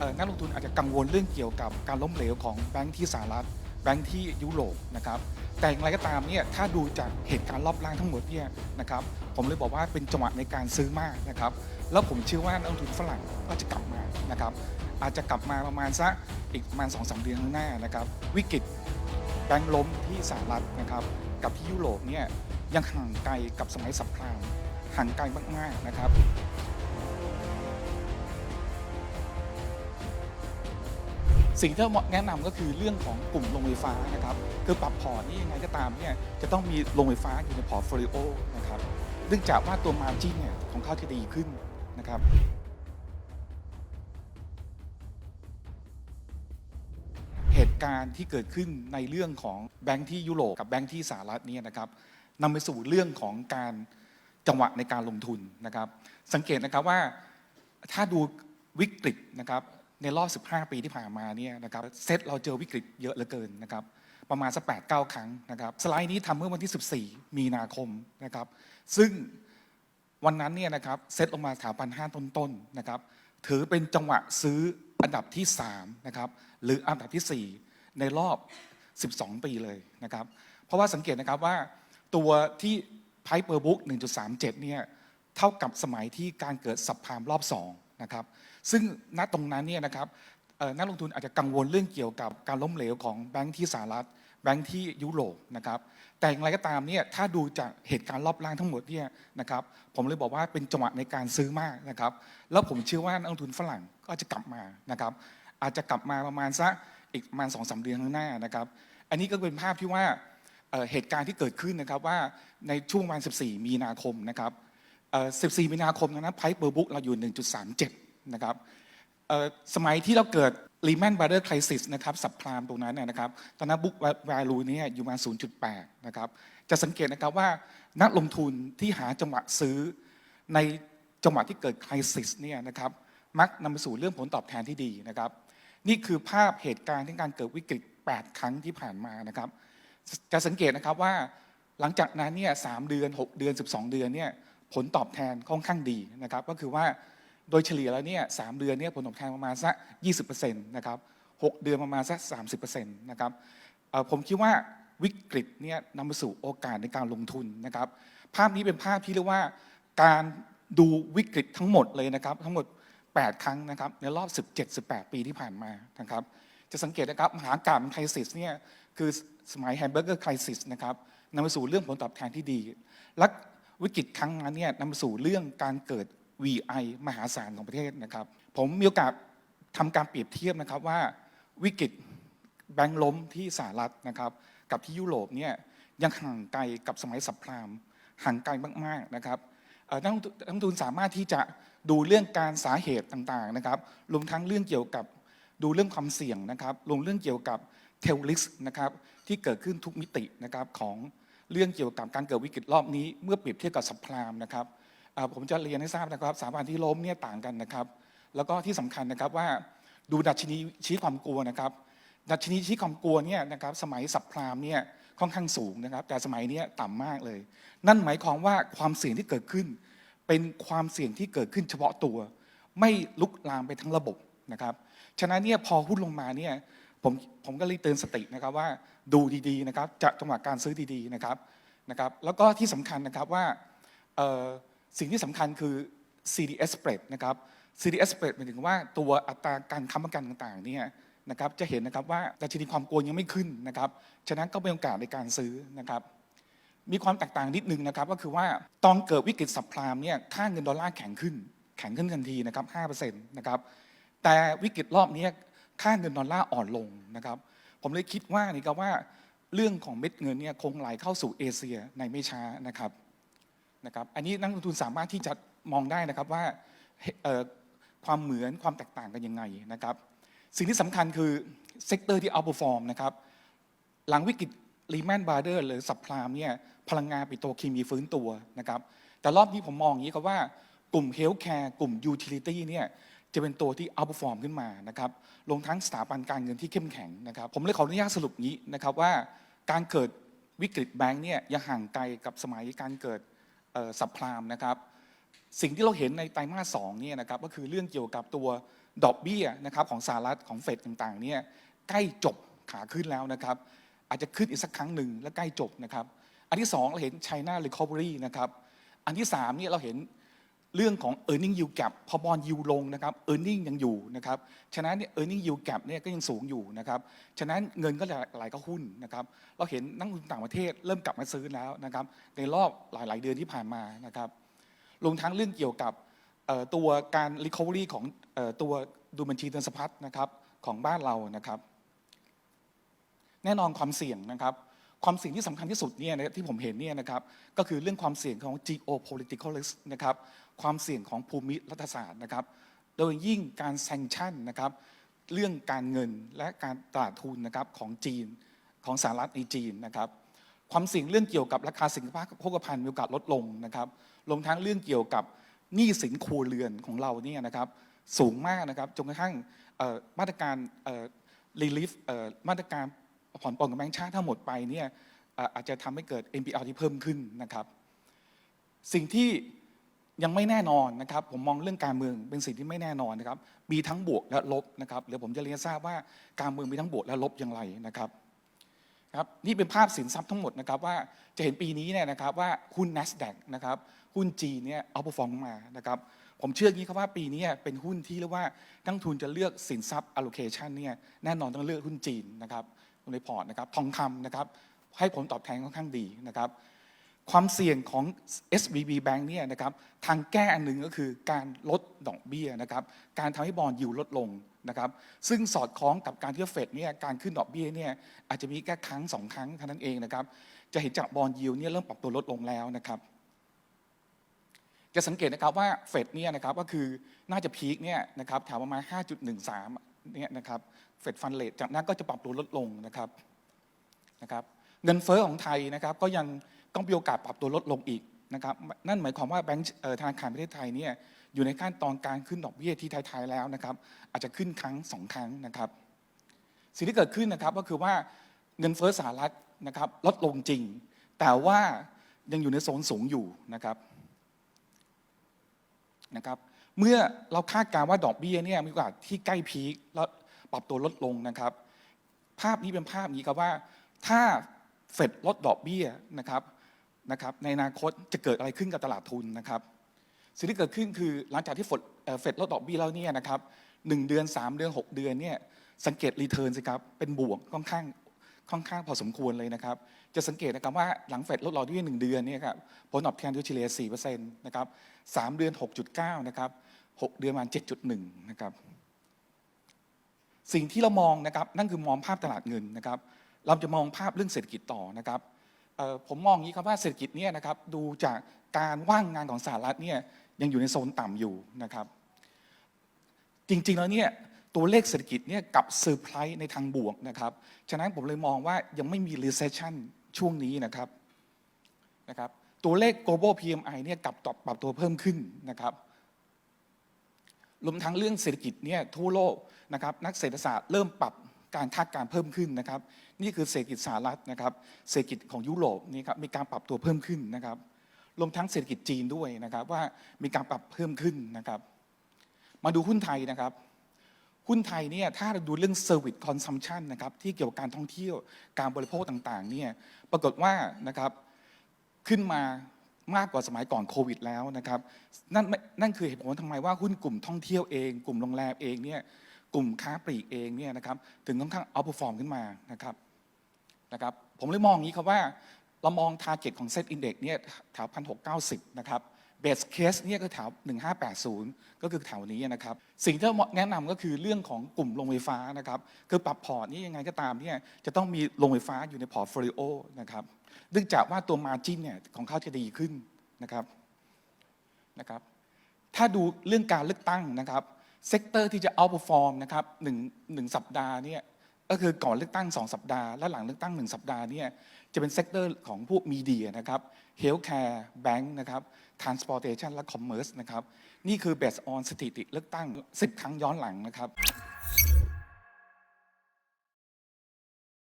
เอ่อนักลงทุนอาจจะกังวลเรื่องเกี่ยวกับการล้มเหลวของแบงก์ที่สหรัฐแบงก์ที่ยุโรปนะครับแต่อย่างไรก็ตามเนี่ยถ้าดูจากเหตุการณ์รอบล่างทั้งหมดเนี่ยนะครับผมเลยบอกว่าเป็นจังหวะในการซื้อมากนะครับแล้วผมเชื่อว่านักลงทุนฝรั่งก็จะกลับมานะครับอาจจะกลับมาประมาณสักอีกประมาณสองสามเดือนข้างหน้านะครับวิกฤตแบงก์ล้มที่สหรัฐนะครับกับที่ยุโรปเนี่ยยังห่างไกลกับสมัยสับพลางห่างไกลมากๆนะครับ สิ่งที่เราแนะนำก็คือเรื่องของกลุ่มโรงไฟฟ้านะครับคือปรับพอร์ตนี่ยังไงก็ตามเนี่ยจะต้องมีโรงไฟฟ้าอยู่ในพอร์ตโฟลิโอนะครับเนื่องจากว่าตัวมาร์จิ้นเนี่ยของเขาจะดีขึ้นนะครับเหตุการณ์ที่เกิดขึ้นในเรื่องของแบงค์ที่ยุโรปกับแบงค์ที่สหรัฐเนี่ยนะครับนำไปสู่เรื่องของการจังหวะในการลงทุนนะครับ สังเกตนะครับว่าถ้าดูวิกฤตนะครับ ในรอบ 15 ปีที่ผ่านมาเนี่ยนะครับเซตเราเจอวิกฤตเยอะเหลือเกินนะครับประมาณสัก8 9ครั้งนะครับสไลด์นี้ทำเมื่อวันที่ 14 มีนาคมนะครับซึ่งวันนั้นเนี่ยนะครับเซ็ตลงมาสถาบันห้าต้นๆนะครับถือเป็นจังหวะซื้ออันดับที่3นะครับหรืออันดับทีสี่ 4 ในรอบ 12 ปีเลยนะครับเพราะว่าสังเกตนะครับว่าตัวที่ไพ่เปอร์บุ๊ก1.37เนี่ยเท่ากับสมัยที่การเกิดสับพามรอบ 2 นะครับ ซึ่งณตรงนั้นเนี่ยนะครับนักลงทุนอาจจะกังวลเรื่องเกี่ยวกับการล้มเหลวของแบงก์ที่สหรัฐแบงก์ที่ยุโรปนะครับแต่อย่างไรก็ตามเนี่ยถ้าดูจากเหตุการณ์รอบล่างทั้งหมดเนี่ยนะครับผมเลยบอกว่าเป็นจังหวะในการซื้อมากนะครับแล้วผมเชื่อว่านักลงทุนฝรั่งก็จะกลับมานะครับอาจจะกลับมาประมาณสักอีกประมาณสองสาเดือนข้างหน้านะครับอันนี้ก็เป็นภาพที่ว่าเหตุการณ์ที่เกิดขึ้นนะครับว่าในช่วงวัน 14 มีนาคมนะครับ 14 มีนาคมนั้นไพ่เบอร์บุ๊กเราอยู่ 1.37 นะครับสมัยที่เราเกิด Lehman Brothers Crisis นะครับสับพลามตรงนั้นนะครับตอนนั้น book value เนี่ยอยู่มา 0.8 นะครับ จะสังเกตนะครับว่านักลงทุนที่หาจังหวะซื้อในจังหวะที่เกิด crisis เนี่ยนะครับมักนำไปสู่เรื่องผลตอบแทนที่ดีนะครับ นี่คือภาพเหตุการณ์ที่การเกิดวิกฤต 8 ครั้งที่ผ่านมานะครับ จะสังเกตนะครับว่าหลังจากนั้นเนี่ยสเดือน 6 เดือน 12 เดือนเนี่ย ผลตอบแทนค่อนข้างดีนะครับ ก็คือว่าโดยเฉลี่ยแล้วเนี่ยสามเดือนเนี่ยผลตอบแทนประมาณสัก20%นะครับหกเดือนประมาณสัก30%นะครับผมคิดว่าวิกฤตเนี่ยนำไปสู่โอกาสในการลงทุนนะครับ ภาพนี้เป็นภาพที่เรียกว่าการดูวิกฤตทั้งหมดเลยนะครับ ทั้งหมด 8 ครั้งนะครับในรอบ 17-18 ปีที่ผ่านมานะครับ จะสังเกตนะครับมหากาพย์ไครซิสเนี่ยคือสมัยแฮมเบอร์เกอร์ไครซิสนะครับนำไปสู่เรื่องผลตอบแทนที่ดี และ วิกฤตครั้งนั้นเนี่ยนำสู่เรื่องการเกิด VI มหาศาลของประเทศนะครับ ผมมีโอกาสทำการเปรียบเทียบนะครับว่าวิกฤตแบงก์ล้มที่สหรัฐนะครับกับที่ยุโรปเนี่ยยังห่างไกลกับสมัยสับพรามห่างไกลมากๆนะครับนักลงทุนสามารถที่จะดูเรื่องการสาเหตุต่างๆนะครับรวมทั้งเรื่องเกี่ยวกับดูเรื่องความเสี่ยงนะครับลงเรื่องเกี่ยวกับเทลลิสนะครับที่เกิดขึ้นทุกมิตินะครับของ เรื่องเกี่ยวกับการเกิดวิกฤตรอบนี้เมื่อเปรียบเทียบกับสัปพรามนะครับผมจะเรียนให้ทราบนะครับสถาบันที่ล้มเนี่ยต่างกันนะครับ แล้วก็ที่สำคัญนะครับว่าดูดัชนีชี้ความกลัวนะครับดัชนีชี้ความกลัวเนี่ยนะครับสมัยสัปพรามเนี่ยค่อนข้างสูงนะครับ แต่สมัยนี้ต่ำมากเลย นั่นหมายความว่าความเสี่ยงที่เกิดขึ้น เป็นความเสี่ยงที่เกิดขึ้นเฉพาะตัว ไม่ลุกลามไปทั้งระบบนะครับฉะนั้นเนี่ยพอหุ้นลงมาเนี่ยผมผมก็เลยเตือนสตินะครับว่า ดูดีๆนะครับจะจังหวะการซื้อดีๆนะครับนะครับแล้วก็ที่สำคัญนะครับว่าสิ่งที่สำคัญคือ CDS spread นะครับ CDS spread หมายถึงว่าตัวอัตราการค้ำประกันต่างๆเนี่ยนะครับจะเห็นนะครับว่าดัชนีความกลัวยังไม่ขึ้นนะครับฉะนั้นก็เป็นโอกาสในการซื้อนะครับมีความแตกต่างนิดนึงนะครับก็คือว่าตอนเกิดวิกฤตสับพรามเนี่ยค่าเงินดอลลาร์แข็งขึ้น แข็งขึ้นทันทีนะครับ5%นะครับแต่วิกฤตรอบนี้ค่าเงินดอลลาร์อ่อนลงนะครับ ผมเลยคิดว่านี่ก็ว่าเรื่องของเม็ดเงินเนี่ยคงไหลเข้าสู่เอเชียในไม่ช้านะครับนะครับ อันนี้นักลงทุนสามารถที่จะมองได้นะครับว่าความเหมือนความแตกต่างกันยังไงนะครับ สิ่งที่สำคัญคือเซกเตอร์ที่เอาเปอร์ฟอร์มนะครับ หลังวิกฤตรีแมนบาร์เดอร์หรือสับพลามเนี่ยพลังงานปิโตรเคมีฟื้นตัวนะครับ แต่รอบนี้ผมมองอย่างนี้ครับว่ากลุ่มเฮลท์แคร์กลุ่มยูทิลิตี้เนี่ย จะเป็นตัวที่เอาเปฟอร์มขึ้นมานะครับรวมทั้งสถาบันการเงินที่เข้มแข็งนะครับ ผมเลยขออนุญาตสรุปนี้นะครับว่าการเกิดวิกฤตแบงก์เนี่ยยังห่างไกลกับสมัยการเกิดสับพลามนะครับ สิ่งที่เราเห็นในไตรมาสสองเนี่ยนะครับก็คือเรื่องเกี่ยวกับตัวดอกเบี้ยนะครับของสหรัฐของเฟดต่างๆเนี่ยใกล้จบขาขึ้นแล้วนะครับ อาจจะขึ้นอีกสักครั้งหนึ่งแล้วใกล้จบนะครับ อันที่สองเราเห็น China Recovery นะครับ อันที่สามเนี่ยเราเห็น เรื่องของ e a r n i n g yield gap พอบอลยิวลงนะครับ e a r n i n g ยังอยู่นะครับ ฉะนั้นเนี่ย e a r n i n g yield gap เนี่ยก็ยังสูงอยู่นะครับ ฉะนั้นเงินก็ไหลเข้าหุ้นนะครับ เราเห็นนักลงทุนต่างประเทศเริ่มกลับมาซื้อแล้วนะครับ ในรอบหลาย ๆ เดือนที่ผ่านมานะครับรวมทั้งเรื่องเกี่ยวกับตัวการ recovery ของตัวดูบัญชีเงินสะพัดนะครับของบ้านเรานะครับ แน่นอนความเสี่ยงนะครับ ความเสี่ยงที่สำคัญที่สุดเนี่ยนะที่ผมเห็นเนี่ยนะครับก็คือเรื่องความเสี่ยงของ geopolitical risk นะครับความเสี่ยงของภูมิรัฐศาสตร์นะครับโดยยิ่งการแซงชั่นนะครับเรื่องการเงินและการตลาดทุนนะครับของจีนของสหรัฐในจีนนะครับความเสี่ยงเรื่องเกี่ยวกับราคาสินค้าโภคภัณฑ์มีโอกาสลดลงนะครับรวมทั้งเรื่องเกี่ยวกับหนี้สินครัวเรือนของเราเนี่ยนะครับสูงมากนะครับจนกระทั่งมาตรการเอ่อ relief มาตรการ ผ่อนปลนของแบงก์ชาติทั้งหมดไปเนี่ยอาจจะทำให้เกิด NPL ที่เพิ่มขึ้นนะครับ สิ่งที่ยังไม่แน่นอนนะครับ ผมมองเรื่องการเมืองเป็นสิ่งที่ไม่แน่นอนนะครับ มีทั้งบวกและลบนะครับเดี๋ยวผมจะเรียนทราบว่าการเมืองมีทั้งบวกและลบอย่างไรนะครับครับนี่เป็นภาพสินทรัพย์ทั้งหมดนะครับว่าจะเห็นปีนี้เนี่ยนะครับว่าหุ้น NASDAQ นะครับหุ้นจีนเนี่ยเอาพอฟองมานะครับผมเชื่อองี้ครับว่าปีนี้เป็นหุ้นที่เรียกว่านักลงทุนจะเลือกสินทรัพย์ allocation เนี่ยแน่นอนต้องเลือกหุ้นจีนนะครับ ในพอร์ตนะครับทองคำนะครับให้ผลตอบแทนค่อนข้างดีนะครับความเสี่ยงของ SVB Bank เนี่ยนะครับทางแก้อันหนึ่งก็คือการลดดอกเบี้ยนะครับการทำให้บอลยิวลดลงนะครับซึ่งสอดคล้องกับการที่เฟดเนี่ยการขึ้นดอกเบี้ยเนี่ยอาจจะมีแค่ครั้งสองครั้งเท่านั้นเองนะครับจะเห็นจากบอลยิวเนี่ยเริ่มปรับตัวลดลงแล้วนะครับจะสังเกตนะครับว่าเฟดเนี่ยนะครับก็คือน่าจะพีคเนี่ยนะครับแถวประมาณ 5.13เนี่ยนะครับ เฟดฟันเลทจากนั้นก็จะปรับตัวลดลงนะครับนะครับ เงินเฟ้อของไทยนะครับก็ยังต้องมีโอกาสปรับตัวลดลงอีกนะครับ นั่นหมายความว่าแบงก์ธนาคารประเทศไทยเนี่ยอยู่ในขั้นตอนการขึ้นดอกเบี้ยที่ท้ายๆแล้วนะครับ อาจจะขึ้นครั้งสองครั้งนะครับ สิ่งที่เกิดขึ้นนะครับก็คือว่าเงินเฟ้อสหรัฐนะครับลดลงจริง แต่ว่ายังอยู่ในโซนสูงอยู่นะครับนะครับ เมื่อเราคาดการณ์ว่าดอกเบี้ยเนี่ยมีโอกาสที่ใกล้พีคแล้ว ปรับตัวลดลงนะครับ ภาพนี้เป็นภาพนี้ครับว่าถ้าเฟดลดดอกเบี้ยนะครับนะครับ ในอนาคตจะเกิดอะไรขึ้นกับตลาดทุนนะครับสิ่งที่เกิดขึ้นคือหลังจากที่เฟดลดดอกเบี้ยแล้วเนี่ยนะครับหนึ่งเดือน 3 เดือน 6 เดือนเนี่ยสังเกตรีเทิร์นสิครับเป็นบวกค่อนข้างค่อนข้างพอสมควรเลยนะครับ จะสังเกตนะครับว่าหลังเฟดลดดอกเบี้ยหนึ่งเดือนเนี่ยครับผลตอบแทนโดยเฉลี่ย4%นะครับสามเดือน 6.9 นะครับหกเดือนประมาณ7.1 นะครับ สิ่งที่เรามองนะครับนั่นคือมองภาพตลาดเงินนะครับ เราจะมองภาพเรื่องเศรษฐกิจต่อนะครับผมมองอย่างนี้ครับว่าเศรษฐกิจเนี่ยนะครับดูจากการว่างงานของสหรัฐเนี่ยยังอยู่ในโซนต่ำอยู่นะครับ จริงๆแล้วเนี่ยตัวเลขเศรษฐกิจเนี่ยกับเซอร์ไพรส์ในทางบวกนะครับฉะนั้นผมเลยมองว่ายังไม่มี recession ช่วงนี้นะครับนะครับตัวเลข global PMI เนี่ยกลับปรับตัวเพิ่มขึ้นนะครับ รวมทั้งเรื่องเศรษฐกิจเนี่ยทั่วโลกนะครับนักเศรษฐศาสตร์เริ่มปรับการคาดการเพิ่มขึ้นนะครับ นี่คือเศรษฐกิจสหรัฐนะครับเศรษฐกิจของยุโรปนี่ครับมีการปรับตัวเพิ่มขึ้นนะครับ รวมทั้งเศรษฐกิจจีนด้วยนะครับว่ามีการปรับเพิ่มขึ้นนะครับ มาดูหุ้นไทยนะครับหุ้นไทยเนี่ยถ้าเราดูเรื่อง Service Consumption นะครับที่เกี่ยวกับการท่องเที่ยวการบริโภคต่างๆเนี่ยปรากฏว่านะครับขึ้นมา มากกว่าสมัยก่อนโควิดแล้วนะครับนั่นนั่นคือเหตุผลทำไมว่าหุ้นกลุ่มท่องเที่ยวเอง กลุ่มโรงแรมเองเนี่ยกลุ่มค้าปลีกเองเนี่ยนะครับถึงค่อนข้างเอาพฟอร์มขึ้นมานะครับนะครับผมเลยมองอย่างนี้ครับว่าเรามองทาร์เก็ตของเซตอินเด็กซ์เนี่ยแถวพันหกเก้าสิบนะครับ base case เนี่ยก็แถว1580 ก็คือแถวนี้นะครับ สิ่งที่แนะนำก็คือเรื่องของกลุ่มโรงไฟฟ้านะครับ คือปรับพอร์ตนี่ยังไงก็ตามเนี่ยจะต้องมีโรงไฟฟ้าอยู่ในพอร์ตโฟลิโอนะครับเนื่องจากว่าตัวมาจินเนี่ยของเขาจะดีขึ้นนะครับนะครับ ถ้าดูเรื่องการเลือกตั้งนะครับเซกเตอร์ที่จะเอา r f o r m นะครับหนึ่งหนึ่งสัปดาห์เนี่ยก็คือก่อนเลือกตั้ง 2 สัปดาห์และหลังเลือกตั้ง 1 สัปดาห์เนี่ยจะเป็นเซกเตอร์ของพวกมีเดียนะครับเฮลท์แคร์แบงค์นะครับ ทรานสปอร์เตชันและคอมเมอร์สนะครับ นี่คือเบสออนสถิติเลือกตั้ง 10 ครั้งย้อนหลังนะครับ